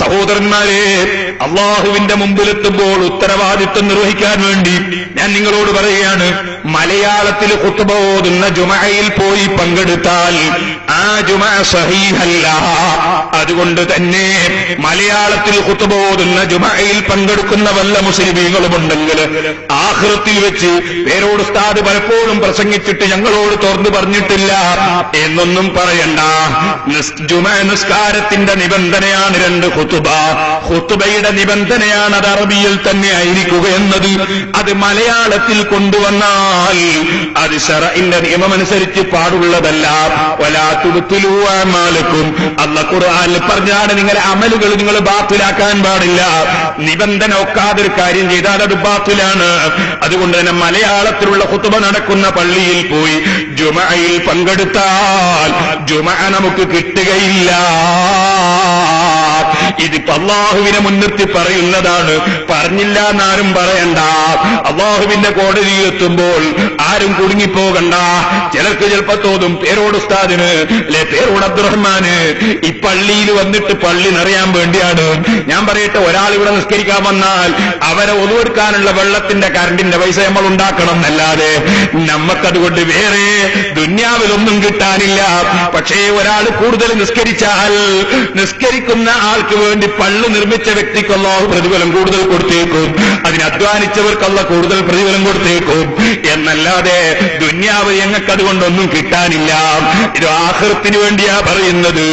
സഹോദരന്മാരെ അള്ളാഹുവിന്റെ മുമ്പിലെത്തുമ്പോൾ ഉത്തരവാദിത്വം നിർവഹിക്കാൻ വേണ്ടി ഞാൻ നിങ്ങളോട് പറയുകയാണ്. മലയാളത്തിൽ കുത്തുബ ഓതുന്ന ജുമയിൽ പോയി പങ്കെടുത്താൽ ആ ജുമ സഹീഹല്ല. അതുകൊണ്ട് തന്നെ മലയാളത്തിൽ കുത്തുബ ഓതുന്ന ജുമയിൽ പങ്കെടുക്കുന്ന വല്ല മുസ്ലിമീങ്ങളുമുണ്ടെങ്കിൽ ആഹൃത്തിൽ വെച്ച് പേരോട് ഉസ്താദ് പലപ്പോഴും പ്രസംഗിച്ചിട്ട് ഞങ്ങളോട് തുറന്നു പറഞ്ഞിട്ടില്ല എന്നൊന്നും പറയണ്ട. ജുമ നിസ്കാരത്തിന്റെ നിബന്ധനയാണ് രണ്ട് ഹുത്തുബ ഹുത്തുബയുടെ നിബന്ധനയാണ് അത് അറബിയിൽ തന്നെ ആയിരിക്കുക എന്നത് അത് മലയാളത്തിൽ കൊണ്ടുവന്നാൽ അത് ഷറഇന്റെ നിയമമനുസരിച്ച് പാടുള്ളതല്ല. വലാത്തുടുത്തിലൂമാലക്കും അല്ല ഖുർആാനിൽ പറഞ്ഞാണ് നിങ്ങളുടെ അമലുകൾ നിങ്ങൾ ബാത്തിലാക്കാൻ പാടില്ല. നിബന്ധന ഒക്കാതെ ഒരു കാര്യം ചെയ്താൽ അത് ബാത്തിലാണ്. അതുകൊണ്ട് തന്നെ മലയാളത്തിലുള്ള കുത്തുബ നടക്കുന്ന പള്ളിയിൽ പോയി ജുമയിൽ പങ്കെടുത്താൽ ജുമ നമുക്ക് കിട്ടുകയില്ല. ഇതിപ്പോ അള്ളാഹുവിനെ മുൻനിർത്തി പറയുന്നതാണ്. പറഞ്ഞില്ല എന്നാരും പറയണ്ട. അള്ളാഹുവിന്റെ കോടതിയിൽ എത്തുമ്പോൾ ആരും കുടുങ്ങിപ്പോകണ്ട. ചിലർക്ക് ചിലപ്പോ തോന്നും പേരോട് ഉസ്താദിന് അല്ലെ പേരോട് അബ്ദുറഹ്മാന് ഈ പള്ളിയിൽ വന്നിട്ട് പള്ളി നിറയാൻ വേണ്ടിയാണ്. ഞാൻ പറയട്ടെ ഒരാൾ ഇവിടെ നിസ്കരിക്കാൻ വന്നാൽ അവരെ ഒതുവെടുക്കാനുള്ള വെള്ളത്തിന്റെ കറണ്ടിന്റെ പൈസ നമ്മൾ ഉണ്ടാക്കണം എന്നല്ലാതെ നമുക്കതുകൊണ്ട് വേറെ ദുന്യാവിലൊന്നും കിട്ടാനില്ല. പക്ഷേ ഒരാൾ കൂടുതൽ നിസ്കരിച്ചാൽ നിസ്കരിക്കുന്ന ആൾക്ക് വേണ്ടി പള്ളി നിർമ്മിച്ച വ്യക്തിക്ക് അള്ളാഹു പ്രതിഫലം കൂടുതൽ കൊടുത്തേക്കും. അതിന് അധ്വാനിച്ചവർക്കുള്ള കൂടുതൽ പ്രതിഫലം കൊടുത്തേക്കും. എന്നല്ലാതെ ദുന്യാവ് ഞങ്ങൾക്ക് അതുകൊണ്ടൊന്നും കിട്ടാനില്ല. ഇത് ആഹൃത്തിന് വേണ്ടിയാ പറയുന്നത്.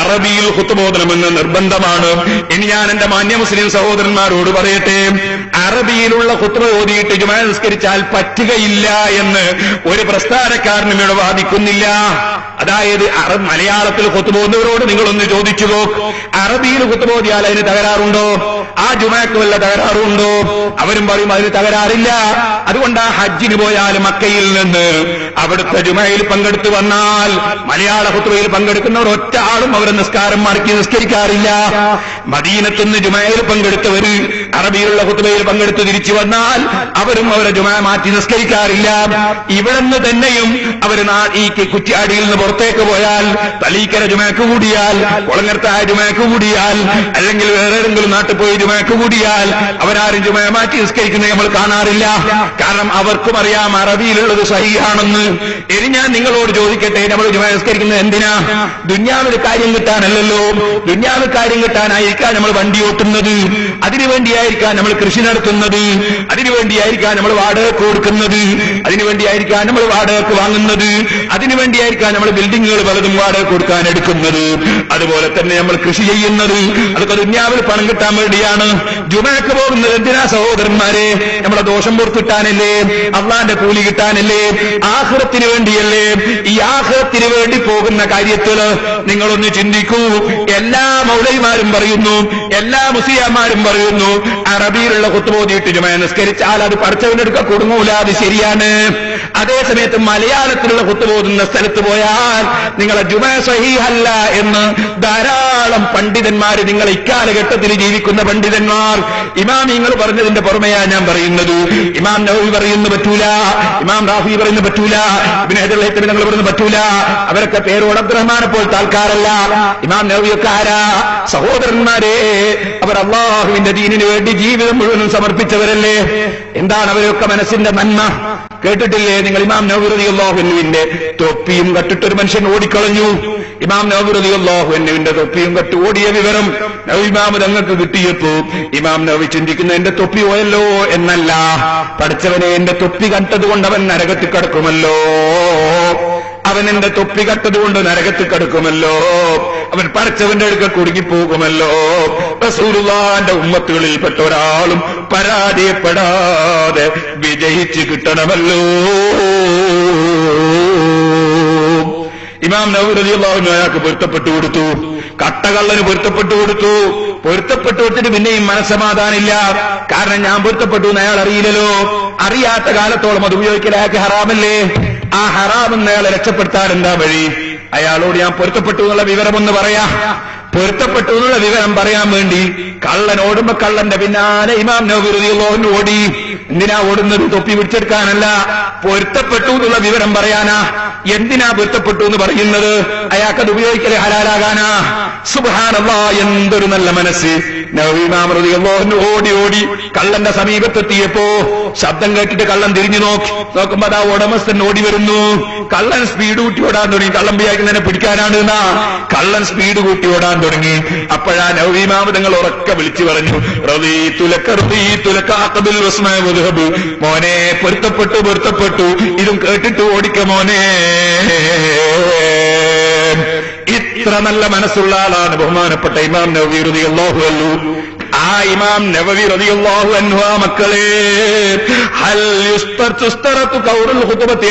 അറബിയിൽ ഹുത്തുബോധനമെന്ന് നിർബന്ധമാണ്. ഇനി ഞാൻ എന്റെ മാന്യ മുസ്ലിം സഹോദരന്മാരോട് പറയട്ടെ. അറബിയിലുള്ള ഹുത്തുബ ഓതിയിട്ട് ജുമാ നിസ്കരിച്ചാൽ പറ്റുകയില്ല എന്ന് ഒരു പ്രസ്ഥാനക്കാരനും ഇവിടെ വാദിക്കുന്നില്ല. അതായത് മലയാളത്തിൽ കുത്തുപോകുന്നവരോട് നിങ്ങളൊന്ന് ചോദിച്ചു നോക്ക് അറബിയിൽ കുത്തുപോതിയാൽ അതിന് തകരാറുണ്ടോ? ആ ജുമാക്ക് വല്ല തകരാറുണ്ടോ? അവരും പറയും അതിന് തകരാറില്ല. അതുകൊണ്ട് ആ ഹജ്ജിന് പോയാൽ മക്കയിൽ നിന്ന് അവിടുത്തെ ജുമയിൽ പങ്കെടുത്തു വന്നാൽ മലയാള കുത്തുബയിൽ പങ്കെടുക്കുന്നവർ ഒറ്റ ആളും അവരെ നിസ്കാരം മറക്കി നിസ്കരിക്കാറില്ല. മദീനത്തുനിന്ന് ജുമയിൽ പങ്കെടുത്തവർ അറബിയിലുള്ള കുത്തുബയിൽ പങ്കെടുത്ത് തിരിച്ചു വന്നാൽ അവരും അവരെ ജുമാ മാറ്റി നിസ്കരിക്കാറില്ല. ഇവിടുന്ന് തന്നെയും അവർ ഈ കുറ്റിയാടിയിൽ നിന്ന് പുറത്തേക്ക് പോയാൽ തലീക്കര ജുമാക്ക് കൂടിയാൽ കുളങ്ങർത്തായ ജുമാക്ക് കൂടിയാൽ അല്ലെങ്കിൽ വേറെ ഏതെങ്കിലും നാട്ടിൽ പോയി ജുമാക്ക് കൂടിയാൽ അവരാരും ജുമാ മാറ്റി നിസ്കരിക്കുന്നത് നമ്മൾ കാണാറില്ല. കാരണം അവർക്കും അറിയാം അറബിയിലുള്ളത് സഹിയാണെന്ന്. ഇനി ഞാൻ നിങ്ങളോട് ചോദിക്കട്ടെ നമ്മൾ ജുമാ നിസ്കരിക്കുന്നത് എന്തിനാ? ദുന്യാവിൽ കാര്യം കിട്ടാനല്ലല്ലോ. ദുന്യാവിൽ കാര്യം കിട്ടാനായിരിക്കാം നമ്മൾ വണ്ടി ഓട്ടുന്നത്? അതിനുവേണ്ടിയായിരിക്കാം നമ്മൾ കൃഷി നടത്തുന്നത്? അതിനുവേണ്ടിയായിരിക്കാം നമ്മൾ വാടക കൊടുക്കുന്നത്? അതിനുവേണ്ടിയായിരിക്കാം നമ്മൾ വാടക വാങ്ങുന്നത്? അതിനുവേണ്ടിയായിരിക്കാം നമ്മൾ ബിൽഡിങ്ങുകൾ പലതും വാടക കൊടുക്കാൻ എടുക്കുന്നത്? അതുപോലെ തന്നെ നമ്മൾ കൃഷി ചെയ്യുന്നത്? അതൊക്കെ ദുന്യാവിൽ പണം കിട്ടാൻ വേണ്ടിയാണ്. ജുമയ്ക്ക് പോകുന്നത് എന്തിനാ സഹോദരന്മാരെ? നമ്മളെ ദോഷം പുറത്തിട്ടാനല്ലേ? അള്ളാന്റെ കൂലി കിട്ടാനല്ലേ? ആഹ്റത്തിന് വേണ്ടിയല്ലേ? ഈ ആഹ്റത്തിന് വേണ്ടി പോകുന്ന കാര്യത്തിൽ നിങ്ങളൊന്ന് ചിന്തിക്കൂ. എല്ലാ മൗലൈമാരും പറയുന്നു എല്ലാ മുസ്ലിയാമാരും പറയുന്നു. അറബിയിലുള്ള കുത്തുബോധിയിട്ട് ജുമ നിസ്കരിച്ചാൽ അത് പഠിച്ചവനെടുക്ക കൊടുങ്ങൂല. അത് ശരിയാണ്. അതേ സമയത്ത് മലയാളത്തിലുള്ള കുത്തുബോധുന്ന സ്ഥലത്ത് പോയാൽ നിങ്ങളെ ജുമ സഹീഹല്ല എന്ന് ധാരാളം പണ്ഡിതന്മാർ നിങ്ങൾ ഇക്കാലഘട്ടത്തിൽ ജീവിക്കുന്ന പണ്ഡിതന്മാർ. ഇമാം നിങ്ങൾ പറഞ്ഞതിന്റെ പുറമെയാ ഞാൻ പറയുന്നത്. ഇമാം നൌവി പറയുന്നു പറ്റൂല. ഇമാം റാഫി പറയുന്നു പറ്റൂല. ഇബിന് ഹജർ നിങ്ങൾ പറയുന്നു പറ്റൂല. അവരൊക്കെ പേരോട് അബ്ദുറഹ്മാനെ പോൽ താൽക്കാരല്ല ഇമാം നൌവിയൊക്കെ ആരാ? സഹോദരന്മാരെ. അവർ അള്ളാഹുവിന്റെ ദീനിന് വേണ്ടി ജീവിതം മുഴുവനും സമർപ്പിച്ചവരല്ലേ? എന്താണ് അവരൊക്കെ മനസ്സിന്റെ നന്മ? കേട്ടിട്ടില്ലേ? നിങ്ങൾ ഇമാം നവറുദി തൊപ്പിയും തൊപ്പിയും കട്ടിട്ടൊരു മനുഷ്യൻ ഓടിക്കളഞ്ഞു. ഇമാം നവറുദി അള്ളാഹുവിന്റെ തൊപ്പിയും കട്ട് ഓടിയ വിവരം ഇമാം തങ്ങൾക്ക് കിട്ടിയപ്പോ ഇമാം നവി ചിന്തിക്കുന്ന എന്റെ തൊപ്പി പോയല്ലോ എന്നല്ല. പഠിച്ചവനെ എന്റെ തൊപ്പി കണ്ടതുകൊണ്ട് അവൻ നരകത്തിൽ കിടക്കുമല്ലോ. അവൻ എന്റെ തൊപ്പി കട്ടതുകൊണ്ട് നരകത്തിൽ കടുക്കുമല്ലോ. അവൻ പടച്ചവന്റെ അടുക്ക കുടുങ്ങിപ്പോകുമല്ലോ റസൂലുള്ളാന്റെ ഉമ്മത്തുകളിൽപ്പെട്ട ഒരാളും പരാജയപ്പെടാതെ വിജയിച്ച് കിട്ടണമല്ലോ. ഇമാം നവറുദിയുള്ളാഹുവിന് അയാൾക്ക് പൊരുത്തപ്പെട്ടു കൊടുത്തു. കട്ടകള്ളന് പൊരുത്തപ്പെട്ടു കൊടുത്തു. പൊരുത്തപ്പെട്ടു കൊടുത്തിട്ട് പിന്നെയും മനസ്സമാധാനില്ല കാരണം ഞാൻ പൊരുത്തപ്പെട്ടു എന്ന് അയാൾ അറിയില്ലല്ലോ. അറിയാത്ത കാലത്തോളം അത് ഉപയോഗിക്കൽ ഹറാമല്ലേ? ആ ഹറാമെന്ന് അയാളെ രക്ഷപ്പെടുത്താൻ എന്താ വഴി? അയാളോട് ഞാൻ പൊരുത്തപ്പെട്ടു എന്നുള്ള വിവരമൊന്ന് പറയാ. പൊരുത്തപ്പെട്ടു എന്നുള്ള വിവരം പറയാൻ വേണ്ടി കള്ളൻ ഓടുമ്പോ കള്ളന്റെ പിന്നാലെ ഇമാം നവറുദിയുള്ളാഹുവിന് ഓടി. എന്തിനാ ഓടുന്നത്? തൊപ്പി പിടിച്ചെടുക്കാനല്ല. പൊരുത്തപ്പെട്ടു എന്നുള്ള വിവരം പറയാനാ. എന്തിനാ പൊരുത്തപ്പെട്ടു എന്ന് പറയുന്നത്? അയാൾക്കത് ഉപയോഗിക്കൽ ഹലാലാകാനാ. സുബാനല്ല എന്തൊരു നല്ല മനസ്സ്. ഓടി ഓടി കള്ളന്റെ സമീപത്തെത്തിയപ്പോ ശബ്ദം കേട്ടിട്ട് കള്ളൻ തിരിഞ്ഞു നോക്കി. നോക്കുമ്പോ അതാ ഉടമസ്ഥൻ ഓടി വരുന്നു. കള്ളൻ സ്പീഡ് കൂട്ടി ഓടാൻ തുടങ്ങി. കള്ളം വിചാരിക്കുന്നതിനെ പിടിക്കാനാണ് എന്നാ. കള്ളൻ സ്പീഡ് കൂട്ടി ഓടാൻ തുടങ്ങി. അപ്പോഴാ നവീമാമതങ്ങൾ ഉറക്കെ വിളിച്ചു പറഞ്ഞു റവി റദീതുലക അഖബിൽ വസ്മഅ വദ്ഹബ് മോനെ പൊരുത്തപ്പെട്ടു പൊരുത്തപ്പെട്ടു. ഇതും കേട്ടിട്ട് ഓടിക്ക മോനെ. ഇത്ര നല്ല മനസ്സുള്ള ആളാണ് ബഹുമാനപ്പെട്ട ഇമാം നവവി റളിയല്ലാഹു അൻഹു. ആ ഇമാം നവവി റളിയല്ലാഹു അൻഹു മക്കളെ. ഹൽ യുസ്തറത്തു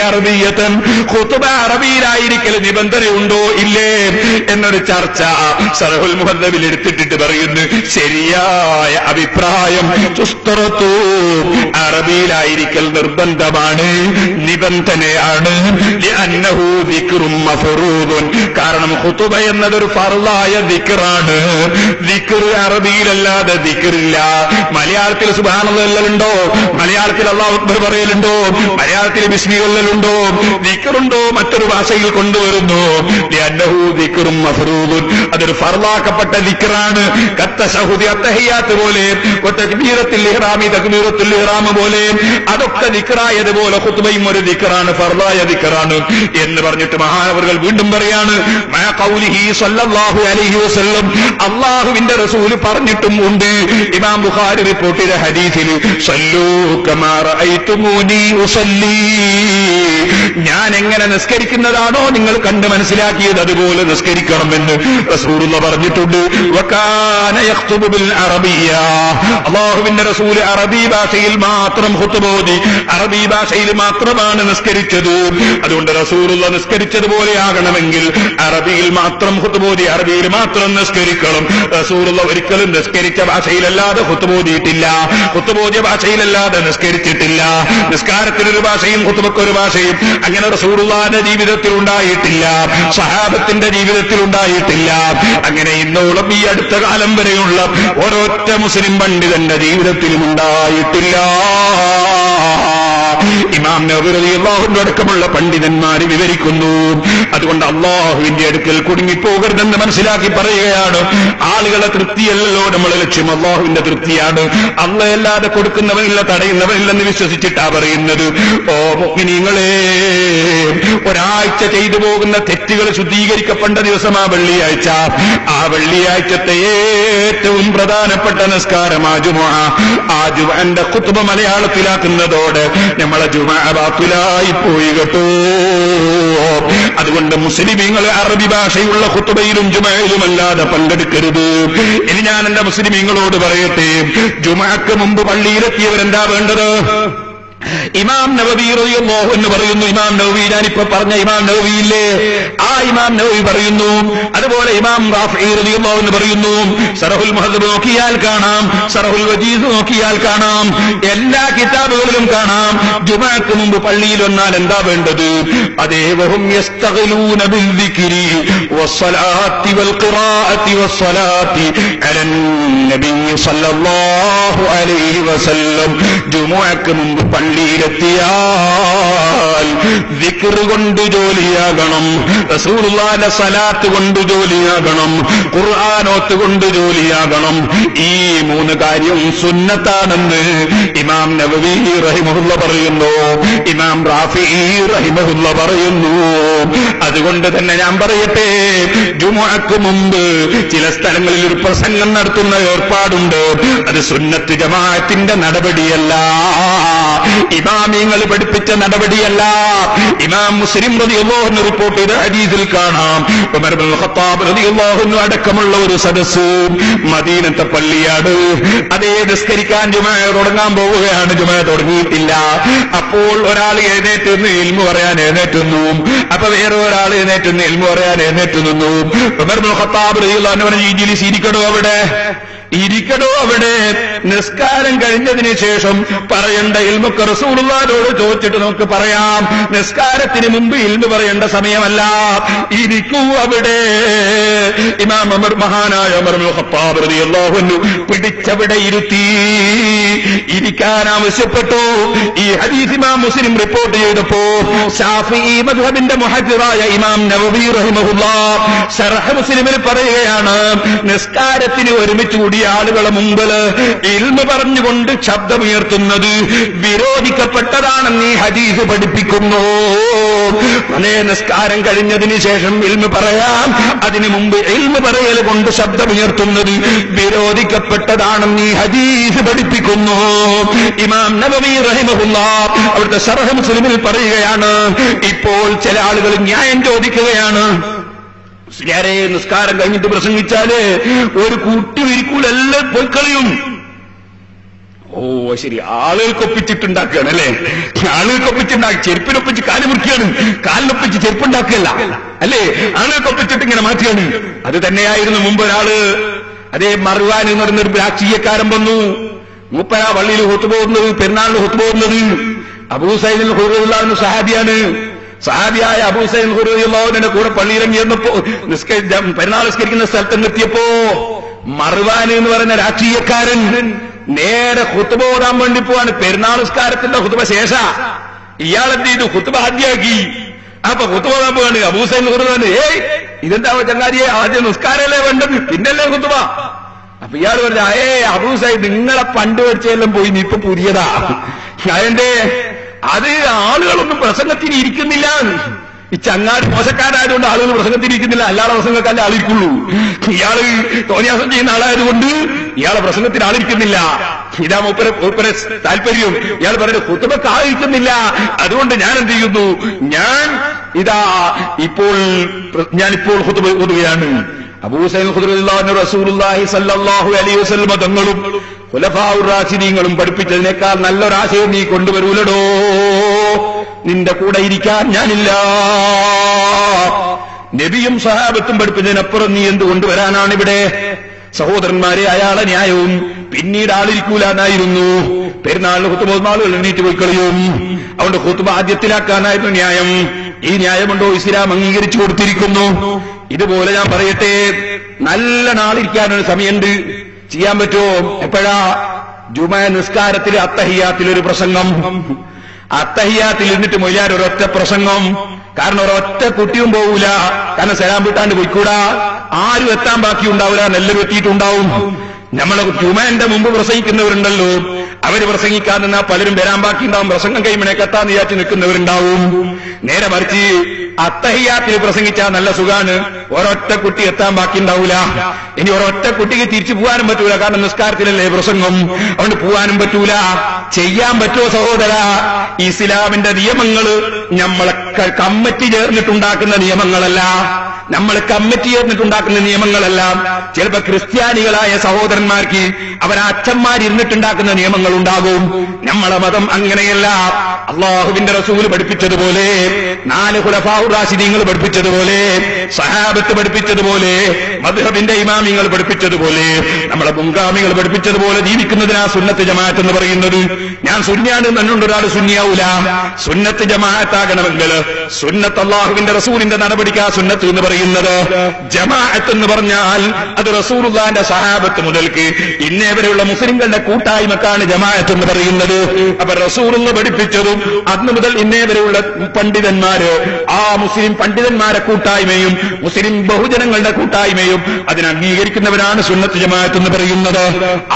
അറബിയതൻ ഖുതുബ നിബന്ധനയുണ്ടോ ഇല്ലേ. എന്നൊരു ചർച്ച സറഹുൽ മുഹദ്ദബിൽ എടുത്തിട്ടിട്ട് പറയുന്നു. ശരിയായ അഭിപ്രായം. അറബിയിലായിരിക്കൽ നിർബന്ധമാണ് നിബന്ധനയാണ്. കാരണം ഖുതുബ എന്നതൊരു ഫർളായ ദിക്റാണ്. ദിക്ർ അറബിയിലല്ലാതെ ദിക്റില്ല. മലയാളത്തിൽ സുബ്ഹാനല്ലാഹുണ്ടോ മലയാളത്തിൽ അല്ലാഹു അക്ബർ പറയലുണ്ടോ? മലയാളത്തിൽ ബിസ്മി വിക്റുണ്ടോ മറ്റൊരു ഭാഷയിൽ കൊണ്ടുവരുന്നു. മഫറൂദുൻ. അതൊരു ഫർളാക്കപ്പെട്ട ദിക്റാണ്. കത്തശഹുദി അത്തഹിയാത്ത് പോലെ തക്ബീറത്തിൽ ഇഹ്റാമി തക്ബീറത്തുൽ പോലെ അതൊക്കെ ദിക്റായതുപോലെ ഖുത്ബയും ഒരു നിക്കറാണ് ഫർദായ നിക്കറാണ് എന്ന് പറഞ്ഞിട്ട് മഹാനവറുകൾ വീണ്ടും പറയാണ് അള്ളാഹുവിന്റെ റസൂൽ പറഞ്ഞിട്ടും ഉണ്ട്. ഇമാം ബുഖാരി റിപ്പോർട്ട് ചെയ്ത ഉസല്ലി. ഞാൻ എങ്ങനെ നിസ്കരിക്കുന്നതാണോ നിങ്ങൾ കണ്ട് മനസ്സിലാക്കിയത് അതുപോലെ നിസ്കരിക്കണമെന്ന് റസൂലുള്ള പറഞ്ഞിട്ടുണ്ട്. അള്ളാഹുവിന്റെ റസൂൽ അറബി ഭാഷയിൽ മാത്രം ഖുത്ബോദി അറബി ഭാഷയിൽ മാത്രമാണ് നിസ്കരിച്ചത്. അതുകൊണ്ട് റസൂറുള്ള നിസ്കരിച്ചതുപോലെ ആകണമെങ്കിൽ അറബിയിൽ മാത്രം ഹുത്തുബോധി അറബിയിൽ മാത്രം നിസ്കരിക്കണം. റസൂറുള്ള ഒരിക്കലും നിസ്കരിച്ച ഭാഷയിലല്ലാതെ ഹുത്തുബോധിയിട്ടില്ല ഹുത്തുബോധ്യ ഭാഷയിലല്ലാതെ നിസ്കരിച്ചിട്ടില്ല. നിസ്കാരത്തിനൊരു ഭാഷയും ഹുത്തുബക്കൊരു ഭാഷയും അങ്ങനെ റസൂറുള്ളാന്റെ ജീവിതത്തിൽ ഉണ്ടായിട്ടില്ല. സഹാബത്തിന്റെ ജീവിതത്തിൽ ഉണ്ടായിട്ടില്ല. അങ്ങനെ ഇന്നോളം ഈ അടുത്ത കാലം വരെയുള്ള ഒരൊറ്റ മുസ്ലിം പണ്ഡിതന്റെ ജീവിതത്തിലും ഉണ്ടായിട്ടില്ല. الله ഇമാം നബി അള്ളാഹുന്റെ അടക്കമുള്ള പണ്ഡിതന്മാര് വിവരിക്കുന്നു. അതുകൊണ്ട് അള്ളാഹുവിന്റെ അടുക്കൽ കുടുങ്ങിപ്പോകരുതെന്ന് മനസ്സിലാക്കി പറയുകയാണ്. ആളുകളെ തൃപ്തിയല്ലല്ലോ നമ്മളെ ലക്ഷ്യം. അള്ളാഹുവിന്റെ തൃപ്തിയാണ്. അള്ളയല്ലാതെ കൊടുക്കുന്നവനില്ല തടയുന്നവനില്ലെന്ന് വിശ്വസിച്ചിട്ടാ പറയുന്നത്. ഓ മുഗ്നിങ്ങളെ ഒരാഴ്ച ചെയ്തു പോകുന്ന തെറ്റുകൾ ശുദ്ധീകരിക്കപ്പെട്ട ദിവസം ആ വെള്ളിയാഴ്ച. ആ വെള്ളിയാഴ്ചത്തെ ഏറ്റവും പ്രധാനപ്പെട്ട നിസ്കാരം ആജുമ ആജു എന്റെ ജുമാന്റെ കുത്തുബ മലയാളത്തിലാക്കുന്നതോടെ നമ്മളെ ജുമാ ബാത്തിലായി പോയി കേട്ടോ. അതുകൊണ്ട് മുസ്ലിമീങ്ങൾ അറബി ഭാഷയുള്ള കുത്തുബയിലും ജുമയിലും അല്ലാതെ പങ്കെടുക്കരുത്. ഇനി ഞാൻ എന്റെ മുസ്ലിമീങ്ങളോട് പറയട്ടെ ജുമാക്ക് മുമ്പ് പള്ളിയിലെത്തിയവരെന്താ വേണ്ടത്? ഇമാം നവവി റളിയല്ലാഹു എന്ന് പറയുന്നു ഇമാം നവവി ഞാനിപ്പോ പറഞ്ഞ ഇമാം നവവി ഇല്ലേ ആ ഇമാം നവവി പറയുന്നു അതുപോലെ ഇമാം റാഫി റളിയല്ലാഹു എന്ന് പറയുന്നു സറഹുൽ മുഹദ്ദബ് നോക്കിയാൽ കാണാം സറഹുൽ വജീദ് നോക്കിയാൽ കാണാം എല്ലാ കിതാബുകളിലും കാണാം. ജുമാക്ക് മുമ്പ് പള്ളിയിൽ വന്നാൽ എന്താ വേണ്ടത്? അതേവഹും യസ്തഗലൂന ബിൽ ദിക്രി വസ്സലാത്തി വൽ ഖിറാഅത്തി വസ്സലാത്തി അലൻ നബി സല്ലല്ലാഹു അലൈഹി വസല്ലം. ജുമുഅക്ക് മുമ്പ് പള്ളിയിലെത്തിയാൽ ദിക്ർ കൊണ്ട് ജോലിയാകണം റസൂലുള്ളാന്റെ സലാത്ത് കൊണ്ട് ജോലിയാകണം ഖുർആാനോത്ത് കൊണ്ട് ജോലിയാകണം. ഈ മൂന്ന് കാര്യം സുന്നത്താണെന്ന് ഇമാം നബവി റഹിമഹുല്ല പറയുന്നു. ഇമാം റാഫി റഹിമഹുല്ല പറയുന്നു. അതുകൊണ്ട് തന്നെ ഞാൻ പറയട്ടെ ജുമുഅക്ക് മുമ്പ് ചില സ്ഥലങ്ങളിൽ ഒരു പ്രസംഗം നടത്തുന്ന ഏർപ്പാടുണ്ട്. അത് സുന്നത്ത് ജമാഅത്തിന്റെ നടപടിയല്ല. ഇമാമിങ്ങൾ പഠിപ്പിച്ച നടപടിയല്ല. ഇമാം മുസ്ലിം റളിയല്ലാഹു റിപ്പോർട്ട് ചെയ്ത ഹദീസിൽ കാണാം. ഖത്താബ് റളിയല്ലാഹു അടക്കമുള്ള ഒരു സദസ്സ് മദീനത്തെ പള്ളിയാണ്. അതേ നിസ്കരിക്കാൻ ജുമാ തുടങ്ങാൻ പോവുകയാണ്. ജുമാ തുടങ്ങിയിട്ടില്ല. അപ്പോൾ ഒരാൾ എഴുന്നേറ്റ് നിന്ന് ഇൽമു പറയാൻ എഴുന്നേറ്റുന്നു അപ്പൊ വേറെ ഒരാൾ എഴുന്നേറ്റ് നിന്ന് എൽമു പറയാൻ എഴുന്നേറ്റ് നിന്നു. ഇരിക്കണോ അവിടെ? ഇരിക്കണോ അവിടെ. നിസ്കാരം കഴിഞ്ഞതിന് ശേഷം പറയേണ്ട ഇൽമുക്ക് റസൂലുള്ളാരോട് ചോദിച്ചിട്ട് നമുക്ക് പറയാം നിസ്കാരത്തിന് മുമ്പ് ഇൽമു പറയേണ്ട സമയമല്ല. ഇരിക്കൂ അവിടെ. ഇമാം അമർ മഹാനായ അമർ ഖത്താബ് റളിയല്ലാഹു അൻഹു പിടിച്ചവിടെ ഇരുത്തി. ഇരിക്കാൻ ആവശ്യപ്പെട്ടു. ഈ ഹദീസ് ഇമാം മുസ്ലിം റിപ്പോർട്ട് ചെയ്തപ്പോ ഷാഫി മദ്ഹബിന്റെ മുഹജ്ജിറായ ഇമാം നവവി റഹിമഹുല്ല ഷർഹ മുസ്ലിമിൽ പറയുകയാണ് നിസ്കാരത്തിന് ഒരുമിച്ച് കൂടിയ ആളുകളെ മുമ്പിൽ ഇൽമ പറഞ്ഞുകൊണ്ട് ശബ്ദമുയർത്തുന്നത് വിരോധിക്കപ്പെട്ടതാണെന്ന് ഈ ഹദീസ് പഠിപ്പിക്കുന്നു. അതേ നിസ്കാരം കഴിഞ്ഞതിന് ശേഷം ഇൽമ പറയാം. അതിനു മുമ്പ് ഇൽമ പറയൽ കൊണ്ട് ശബ്ദമുയർത്തുന്നത് വിരോധിക്കപ്പെട്ടതാണെന്ന് ഈ ഹദീസ് പഠിപ്പിക്കുന്നു. ഇമാം നബവി റഹിമഹുല്ല അവിടുത്തെ സർഹ മുസ്ലിമിൽ പറയുകയാണ് ഇപ്പോൾ ചില ആളുകൾ ന്യായം ചോദിക്കുകയാണ്. നിസ്കാരം കഴിഞ്ഞിട്ട് പ്രസംഗിച്ചാൽ ഒരു കൂട്ടി വിരിക്കൂലെല്ലാം പോയി കളയും ഓ ശരി. ആളുകൾക്കൊപ്പിച്ചിട്ടുണ്ടാക്കുകയാണ് അല്ലേ? ആളുകൾക്കൊപ്പിച്ചുണ്ടാക്കി ചെരുപ്പിനൊപ്പിച്ച് കാൽ മുറിക്കുകയാണ്. കാലിനൊപ്പിച്ച് ചെരുപ്പുണ്ടാക്കുകയല്ല അല്ലേ? ആളുകൾക്കൊപ്പിച്ചിട്ട് ഇങ്ങനെ മാറ്റുകയാണ്. അത് തന്നെയായിരുന്നു മുമ്പ് ഒരാൾ അതേ മറുവാൻ എന്ന് പറയുന്ന ഒരു രാഷ്ട്രീയക്കാരൻ വന്നു. മൂപ്പര വള്ളിയിൽ ഹുത്തുപോകുന്നത് പെരുന്നാളിൽ ഹുത്തുപോകുന്നത് അബൂസൈനിൽ ഹുറുള്ളാവിന് സഹാബിയാണ്. സഹാബിയായ അബൂസൈൻ ഹുറുള്ളാവിന്റെ കൂടെ നിസ്ക പെരുന്നാൾ നിസ്കരിക്കുന്ന സ്ഥലത്ത് എത്തിയപ്പോ മറുവാൻ എന്ന് പറയുന്ന രാഷ്ട്രീയക്കാരൻ നേരെ ഹുത്തുബ ഓടാൻ വേണ്ടി പോവാണ്. പെരുന്നാൾ നിസ്കാരത്തിന്റെ ഹുത്തുബ ശേഷ. ഇയാൾ എന്ത് ചെയ്തു? ഹുത്തുബ ആദ്യമാക്കി അപ്പൊ ഹുത്തുബ ഓടാൻ പോവാണ്. അബൂസൈൻ പറഞ്ഞു ഏയ് ഇതെന്താ ചങ്ങാതിയെ? ആദ്യം നിസ്കാരല്ലേ വേണ്ടത്? പിന്നല്ലേ ഹുത്തുബ അപ്പൊ ഇയാൾ പറഞ്ഞ ഏ അബൂസൈൻ നിങ്ങളെ പണ്ട് പഠിച്ചെല്ലാം പോയി നീ ഇപ്പൊ പുതിയതാ. ഞാനെന്റെ അത് ആളുകളൊന്നും പ്രസംഗത്തിന് ഇരിക്കുന്നില്ല. ഈ ചങ്ങാടി മോശക്കാരായതുകൊണ്ട് ആളുകൾ പ്രസംഗത്തിരിക്കുന്നില്ല അല്ലാതെ പ്രസംഗക്കാരന്റെ ആളിരിക്കുള്ളൂ. ഇയാൾ തോന്നിയാസം ചെയ്യുന്ന ആളായതുകൊണ്ട് ഇയാളെ പ്രസംഗത്തിന് ആളിരിക്കുന്നില്ല ഇതാ മൂപ്പര മൂപ്പര താല്പര്യം ഇയാൾ പറയുന്നത് കുത്തുബക്ക് ആളിരിക്കുന്നില്ല. അതുകൊണ്ട് ഞാൻ എന്ത് ചെയ്യുന്നു? ഞാൻ ഇതാ ഇപ്പോൾ ഞാനിപ്പോൾ കുത്തുബ ഓതുകയാണ് റസൂലുള്ളാഹി അലൈഹി വസല്ലം തങ്ങളും റാഷിദീങ്ങളും പഠിപ്പിച്ചതിനേക്കാൾ നല്ലൊരാശയം നീ കൊണ്ടുവരൂലടോ. നിന്റെ കൂടെ ഇരിക്കാൻ ഞാനില്ല. നബിയും സഹാബത്തും പഠിപ്പിച്ചതിനപ്പുറം നീ എന്ത് കൊണ്ടുവരാനാണ് ഇവിടെ സഹോദരന്മാരെ അയാളെ ന്യായവും പിന്നീട് ആളിരിക്കൂല എന്നായിരുന്നു പെരുന്നാളിന് കുത്തുമ്പോൾ ആളുകൾ എണ്ണീറ്റ് പോയി കളയും. അതുകൊണ്ട് കുത്തുബ ആദ്യത്തിലാക്കാനായിരുന്നു ന്യായം. ഈ ന്യായമുണ്ടോ? ഇസ്ലാം അംഗീകരിച്ചു കൊടുത്തിരിക്കുന്നു. ഇതുപോലെ ഞാൻ പറയട്ടെ നല്ല നാളിരിക്കാനൊരു സമയമുണ്ട്. ചെയ്യാൻ പറ്റുമോ? എപ്പോഴാ? ജുമ നിസ്കാരത്തിൽ അത്തഹിയാത്തിലൊരു പ്രസംഗം. അത്തഹിയാത്തിൽ ഇരുന്നിട്ട് മൊയ്യാർ ഒരൊറ്റ പ്രസംഗം? കാരണം ഒരൊറ്റ കുട്ടിയും പോകൂല കാരണം സലാം വിട്ടാണ്ട് പോയിക്കൂടാ? ആരും എത്താൻ ബാക്കി ഉണ്ടാവില്ല നെല്ലരും എത്തിയിട്ടുണ്ടാവും നമ്മളെ ജുമാന്റെ മുമ്പ് പ്രസംഗിക്കുന്നവരുണ്ടല്ലോ. അവർ പ്രസംഗിക്കാൻ നിന്നാ പലരും വരാൻ ബാക്കി ഉണ്ടാവും പ്രസംഗം കഴിയുമ്പോഴേ കത്താന്ന് വിചാരിച്ച് നിൽക്കുന്നവരുണ്ടാവും. നേരെ മറിച്ച് അത്തഹിയാത്തിൽ പ്രസംഗിച്ചാൽ നല്ല സുഖാണ്. ഒരൊറ്റ കുട്ടി എത്താൻ ബാക്കി ഉണ്ടാവൂല ഇനി ഒരൊറ്റ കുട്ടിക്ക് തിരിച്ചു പോകാനും പറ്റൂല. കാരണം നിസ്കാരത്തിലല്ലേ പ്രസംഗം? അതുകൊണ്ട് പോകാനും പറ്റൂല. ചെയ്യാൻ പറ്റുമോ സഹോദര? ഇസ്ലാമിന്റെ നിയമങ്ങൾ നമ്മളെ കമ്മിറ്റി ചേർന്നിട്ടുണ്ടാക്കുന്ന നിയമങ്ങളല്ല. നമ്മൾ കമ്മിറ്റി ചേർന്നിട്ടുണ്ടാക്കുന്ന നിയമങ്ങളല്ല. ചിലപ്പോ ക്രിസ്ത്യാനികളായ സഹോദരന്മാർക്ക് അവർ അച്ഛന്മാരിരുന്നിട്ടുണ്ടാക്കുന്ന നിയമങ്ങൾ ഉണ്ടാകും നമ്മളെ മതം അങ്ങനെയല്ല. അള്ളാഹുവിന്റെ റസൂൽ പഠിപ്പിച്ചതുപോലെ നാല് ഖുലഫാഉർ റാഷിദീങ്ങൾ പഠിപ്പിച്ചതുപോലെ സഹാബത്ത് പഠിപ്പിച്ചതുപോലെ മധുഹബിന്റെ ഇമാമിങ്ങൾ പഠിപ്പിച്ചതുപോലെ നമ്മളെ മുൻഗാമികൾ പഠിപ്പിച്ചതുപോലെ ജീവിക്കുന്നതിനാ സുന്നത്ത് ജമാഅത്ത് എന്ന് പറയുന്നത്. ഞാൻ സുന്യാണ് എന്നുകൊണ്ട് ഒരാൾ സുന്യാവൂല സുന്നത്ത് ജമാഅത്താകണമെങ്കിൽ സുന്നത്ത് അള്ളാഹുവിന്റെ റസൂലിന്റെ നടപടിക്കാ സുന്നത്ത് എന്ന് പറയുന്നത്. ജമാഅത്ത് എന്ന് പറഞ്ഞാൽ അത് റസൂലുള്ളാന്റെ സഹാബത്ത് മുതൽക്ക്. ഇന്നേ വരെയുള്ള മുസ്ലിങ്ങളുടെ കൂട്ടായ്മക്കാണ് ജമാഅത്ത് എന്ന് പറയുന്നത്. അപ്പൊ റസൂലുള്ള പഠിപ്പിച്ചതും അന്ന് മുതൽ ഇന്നേ വരെയുള്ള പണ്ഡിതന്മാര് ആ മുസ്ലിം പണ്ഡിതന്മാരെ കൂട്ടായ്മയും മുസ്ലിം ബഹുജനങ്ങളുടെ കൂട്ടായ്മയും അതിനെ അംഗീകരിക്കുന്നവരാണ് സുന്നത്ത് ജമാഅത്ത് എന്ന് പറയുന്നത്.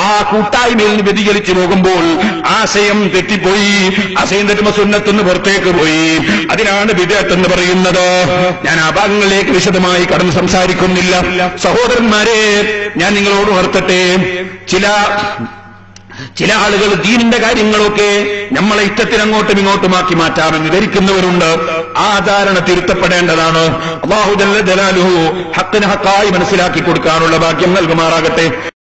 ആ കൂട്ടായ്മയിൽ നിന്ന് വ്യതിചലിച്ചു പോകുമ്പോൾ ആശയം തെറ്റിപ്പോയി ആശയം തെറ്റുമ്പോ സുന്നത്തുനിന്ന് പുറത്തേക്ക് പോയി. അതിനാണ് വിദേഹത്ത് എന്ന് പറയുന്നത്. ഞാൻ ആ ഭാഗങ്ങളിലേക്ക് വിശദമായി കടന്ന് സംസാരിക്കുന്നില്ല. സഹോദരന്മാരെ ഞാൻ നിങ്ങളോട് ഉണർത്തട്ടെ ചില ചില ആളുകൾ ദീനിന്റെ കാര്യങ്ങളൊക്കെ നമ്മളെ ഇഷ്ടത്തിന് അങ്ങോട്ടും ഇങ്ങോട്ടുമാക്കി മാറ്റാമെന്ന് ധരിക്കുന്നവരുണ്ട്. ആ ധാരണ തിരുത്തപ്പെടേണ്ടതാണ്. അള്ളാഹു ജല്ല ജലാലുഹു ഹക്കിന് ഹക്കായി മനസ്സിലാക്കി കൊടുക്കാനുള്ള ഭാഗ്യം നൽകുമാറാകട്ടെ.